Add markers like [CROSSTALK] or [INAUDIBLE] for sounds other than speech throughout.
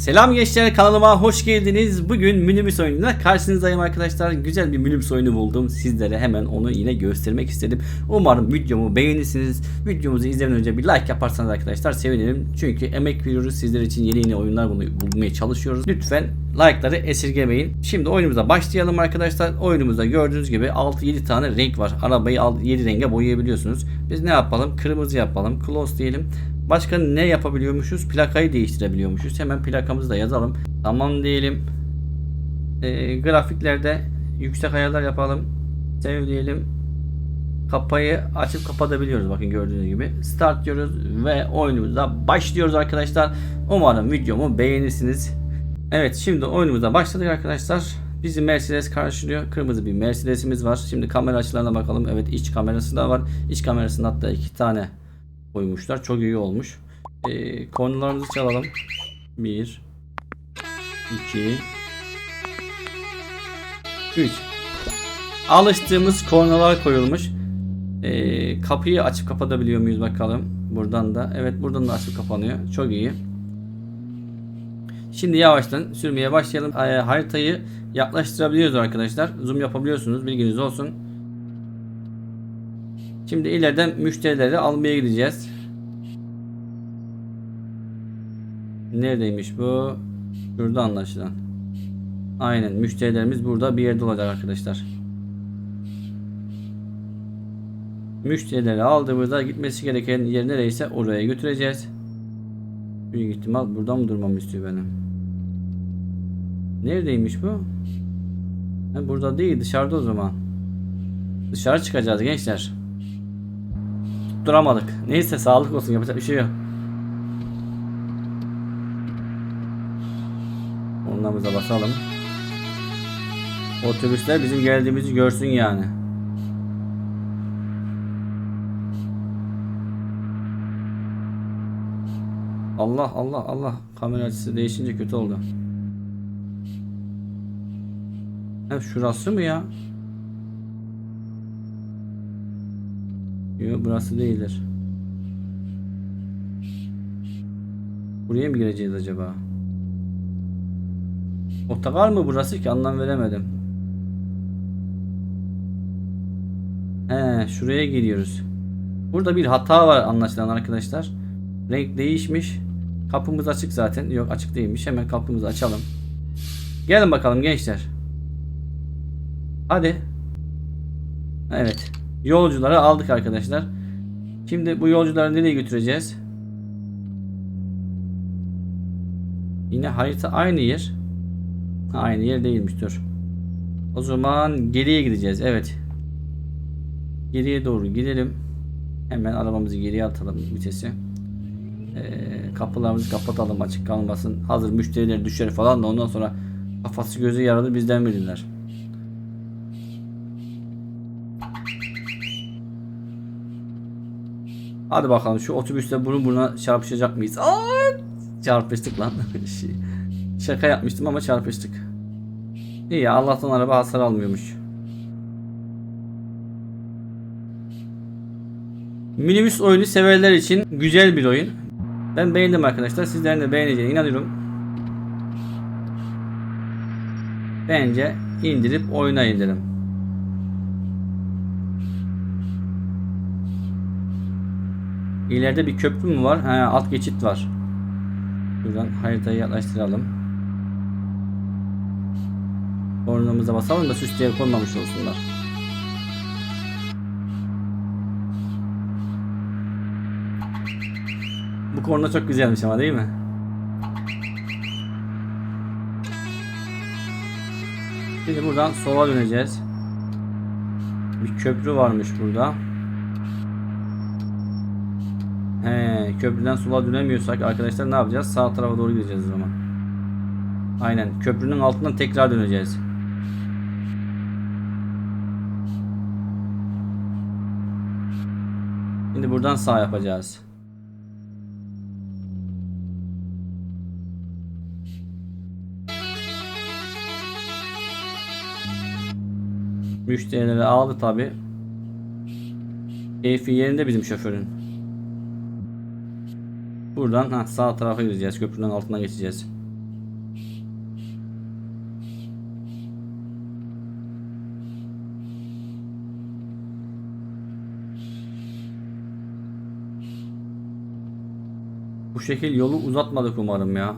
Selam gençler kanalıma hoş geldiniz. Bugün minibüs oyununa karşınızdayım arkadaşlar. Güzel bir minibüs oyunu buldum. Sizlere hemen onu yine göstermek istedim. Umarım videomu beğenirsiniz. Videomuzu izlemeden önce bir like yaparsanız arkadaşlar sevinirim. Çünkü emek veriyoruz sizler için yeni yeni oyunlar bunu bulmaya çalışıyoruz. Lütfen like'ları esirgemeyin. Şimdi oyunumuza başlayalım arkadaşlar. Oyunumuzda gördüğünüz gibi 6-7 tane renk var. Arabayı 7 renge boyayabiliyorsunuz. Biz ne yapalım? Kırmızı yapalım. Close diyelim. Başka ne yapabiliyormuşuz? Plakayı değiştirebiliyormuşuz. Hemen plakamızı da yazalım. Tamam diyelim. Ee, grafiklerde yüksek ayarlar yapalım. Sev diyelim. Kapayı açıp kapatabiliyoruz bakın gördüğünüz gibi. Start diyoruz ve oyunumuza başlıyoruz arkadaşlar. Umarım videomu beğenirsiniz. Evet şimdi oyunumuza başladık arkadaşlar. Bizi Mercedes karşılıyor. Kırmızı bir Mercedes'imiz var. Şimdi kamera açılarına bakalım. Evet iç kamerası da var. İç kamerasında hatta iki tane koymuşlar. Çok iyi olmuş. Ee, kornalarımızı çalalım. 1 2 3 Alıştığımız kornalar koyulmuş. Ee, kapıyı açıp kapatabiliyor muyuz bakalım. Buradan da. Evet buradan da açıp kapanıyor. Çok iyi. Şimdi yavaştan sürmeye başlayalım. Ee, haritayı yaklaştırabiliyoruz arkadaşlar. Zoom yapabiliyorsunuz. Bilginiz olsun. Şimdi ileriden müşterileri almaya gideceğiz. Neredeymiş bu? Şurada anlaşılan. Aynen müşterilerimiz burada bir yerde olacak arkadaşlar. Müşterileri aldığımızda gitmesi gereken yer nereyse oraya götüreceğiz. Büyük ihtimal burada mı durmamı istiyor benim? Neredeymiş bu? Ha, burada değil dışarıda o zaman. Dışarı çıkacağız gençler. Tutturamadık. Neyse sağlık olsun yapacak bir şey yok. Onlarımıza basalım. Otobüsler bizim geldiğimizi görsün yani. Allah Allah Allah kamera açısı değişince kötü oldu. Ha şurası mı ya? Burası değildir. Buraya mı gireceğiz acaba? Otogar mı burası ki anlam veremedim. He şuraya giriyoruz. Burada bir hata var anlaşılan arkadaşlar. Renk değişmiş. Kapımız açık zaten. Yok açık değilmiş. Hemen kapımızı açalım. Gelin bakalım gençler. Hadi. Evet. Yolcuları aldık arkadaşlar. Şimdi bu yolcuları nereye götüreceğiz? Yine harita aynı yer. Aynı yer değilmiş dur. O zaman geriye gideceğiz. Evet. Geriye doğru gidelim. Hemen arabamızı geriye atalım vitesi. Ee, kapılarımızı kapatalım açık kalmasın. Hazır müşteriler düşer falan da ondan sonra kafası gözü yaralı bizden bilirler. Hadi bakalım şu otobüste burun buruna çarpışacak mıyız? Aa, çarpıştık lan. [LAUGHS] Şey, Şaka yapmıştım ama çarpıştık. İyi ya Allah'tan araba hasar almıyormuş. Minibüs oyunu severler için güzel bir oyun. Ben beğendim arkadaşlar. Sizlerin de beğeneceğine inanıyorum. Bence indirip oynayın derim. İleride bir köprü mü var? He, alt geçit var. Buradan haritayı yaklaştıralım. Kornamıza basalım da süsleye konmamış olsunlar. Bu korna çok güzelmiş ama değil mi? Şimdi buradan sola döneceğiz. Bir köprü varmış burada. He, köprüden sola dönemiyorsak arkadaşlar ne yapacağız? Sağ tarafa doğru gideceğiz o zaman. Aynen. Köprünün altından tekrar döneceğiz. Şimdi buradan sağ yapacağız. Müşterileri aldı tabi. Keyfi yerinde bizim şoförün. Buradan ha, sağ tarafa gireceğiz. Köprünün altına geçeceğiz. Bu şekil yolu uzatmadık umarım ya.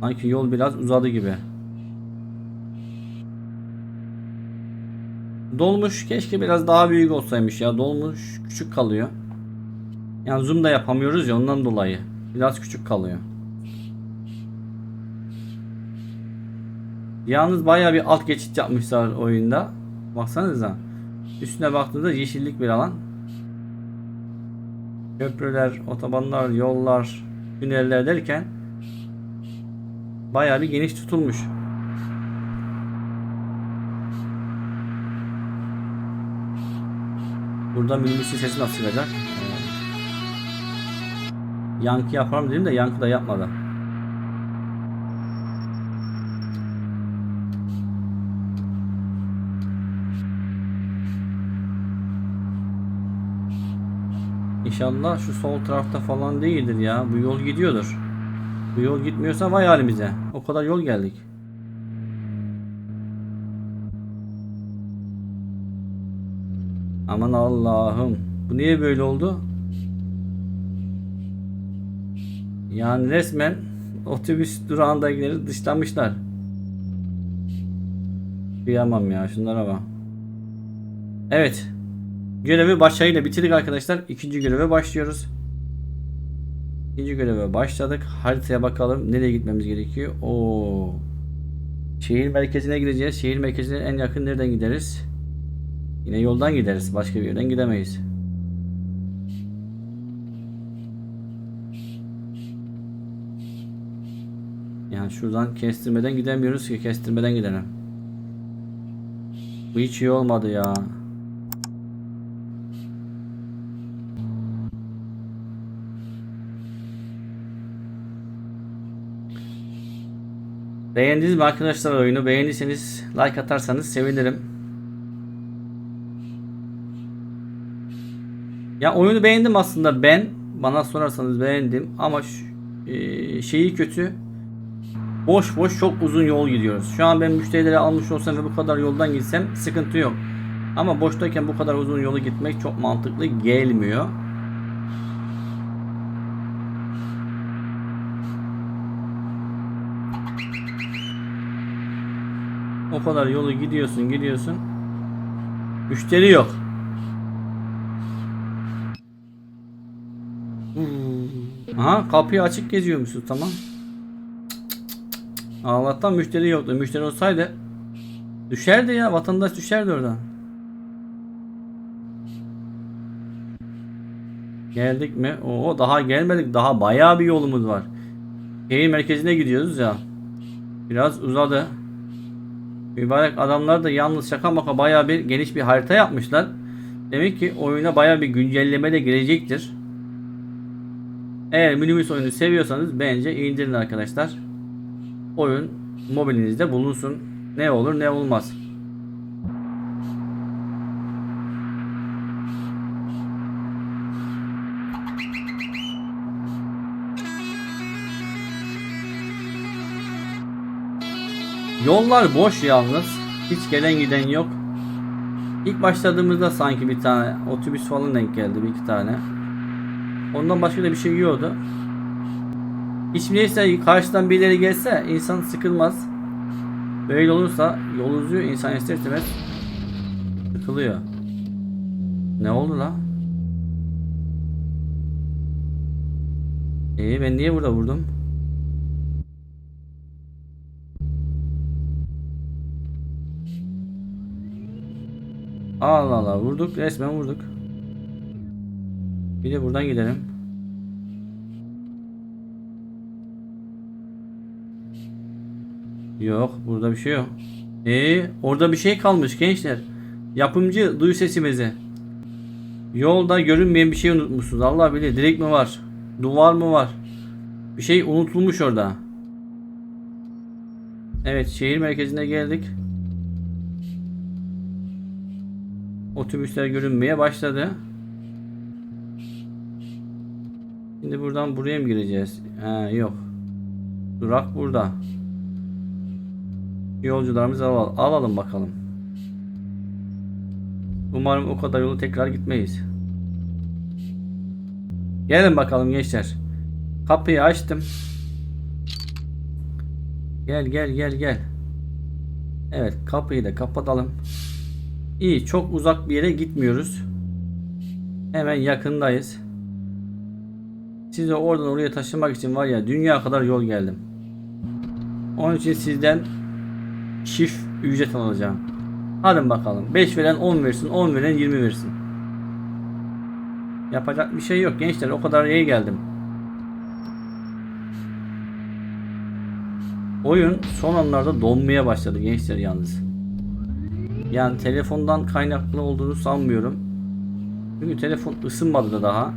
Sanki yol biraz uzadı gibi. Dolmuş keşke biraz daha büyük olsaymış ya. Dolmuş küçük kalıyor. Yani zoom da yapamıyoruz ya ondan dolayı. Biraz küçük kalıyor. Yalnız bayağı bir alt geçit yapmışlar oyunda. Baksanıza. Üstüne baktığınızda yeşillik bir alan. Köprüler, otobanlar, yollar, tüneller derken bayağı bir geniş tutulmuş. Burada minibüsün sesi nasıl çıkacak? Ee, Yankı yapar mı dedim de yankı da yapmadı. İnşallah şu sol tarafta falan değildir ya. Bu yol gidiyordur. Bu yol gitmiyorsa vay halimize. O kadar yol geldik. Aman Allah'ım. Bu niye böyle oldu? Yani resmen otobüs durağındakileri dışlamışlar. Kıyamam ya şunlara bak. Evet. Görevi başarıyla bitirdik arkadaşlar. İkinci göreve başlıyoruz. İkinci göreve başladık. Haritaya bakalım nereye gitmemiz gerekiyor. Oo. Şehir merkezine gideceğiz. Şehir merkezine en yakın nereden gideriz? Yine yoldan gideriz. Başka bir yerden gidemeyiz. Yani şuradan kestirmeden gidemiyoruz ki kestirmeden gidelim. Bu hiç iyi olmadı ya. Beğendiniz mi arkadaşlar oyunu? Beğendiyseniz like atarsanız sevinirim. Ya oyunu beğendim aslında ben. Bana sorarsanız beğendim ama şu, e, şeyi kötü. Boş boş çok uzun yol gidiyoruz. Şu an ben müşterileri almış olsam ve bu kadar yoldan gitsem sıkıntı yok. Ama boştayken bu kadar uzun yolu gitmek çok mantıklı gelmiyor. O kadar yolu gidiyorsun gidiyorsun. Müşteri yok. Aha kapıyı açık geziyormuşsun tamam. Allah'tan müşteri yoktu. Müşteri olsaydı düşerdi ya vatandaş düşerdi oradan. Geldik mi? Oo daha gelmedik. Daha bayağı bir yolumuz var. Şehir merkezine gidiyoruz ya. Biraz uzadı. Mübarek adamlar da yalnız şaka maka bayağı bir geniş bir harita yapmışlar. Demek ki oyuna bayağı bir güncelleme de gelecektir. Eğer minibüs oyunu seviyorsanız bence indirin arkadaşlar. Oyun mobilinizde bulunsun. Ne olur ne olmaz. Yollar boş yalnız. Hiç gelen giden yok. İlk başladığımızda sanki bir tane otobüs falan denk geldi bir iki tane. Ondan başka da bir şey yiyordu. Hiç neyse karşıdan birileri gelse insan sıkılmaz. Böyle olursa yol uzuyor insan ister istemez sıkılıyor. Ne oldu la? İyi ben niye burada vurdum? Allah Allah vurduk resmen vurduk. Bir de buradan gidelim. Yok burada bir şey yok. Ee, orada bir şey kalmış gençler. Yapımcı duy sesimizi. Yolda görünmeyen bir şey unutmuşsunuz. Allah bilir. Direk mi var? Duvar mı var? Bir şey unutulmuş orada. Evet şehir merkezine geldik. Otobüsler görünmeye başladı. Şimdi buradan buraya mı gireceğiz? Ha yok. Durak burada. Yolcularımızı al alalım bakalım. Umarım o kadar yolu tekrar gitmeyiz. Gelin bakalım gençler. Kapıyı açtım. Gel gel gel gel. Evet kapıyı da kapatalım. İyi çok uzak bir yere gitmiyoruz. Hemen yakındayız. Sizi oradan oraya taşımak için var ya dünya kadar yol geldim. Onun için sizden çift ücret alacağım. Hadi bakalım. 5 veren 10 versin, 10 veren 20 versin. Yapacak bir şey yok gençler. O kadar iyi geldim. Oyun son anlarda donmaya başladı gençler yalnız. Yani telefondan kaynaklı olduğunu sanmıyorum. Çünkü telefon ısınmadı da daha.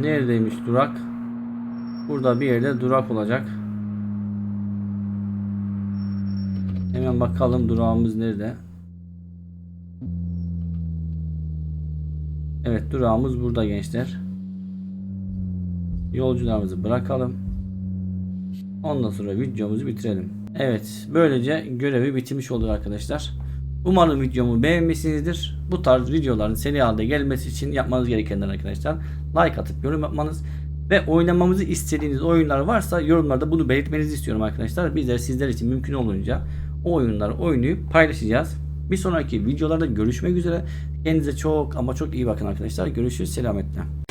Neredeymiş durak? Burada bir yerde durak olacak. Hemen bakalım durağımız nerede? Evet durağımız burada gençler. Yolcularımızı bırakalım. Ondan sonra videomuzu bitirelim. Evet böylece görevi bitirmiş olduk arkadaşlar. Umarım videomu beğenmişsinizdir. Bu tarz videoların seri halde gelmesi için yapmanız gerekenler arkadaşlar. Like atıp yorum yapmanız ve oynamamızı istediğiniz oyunlar varsa yorumlarda bunu belirtmenizi istiyorum arkadaşlar. Bizler sizler için mümkün olunca o oyunları oynayıp paylaşacağız. Bir sonraki videolarda görüşmek üzere. Kendinize çok ama çok iyi bakın arkadaşlar. Görüşürüz. Selametle.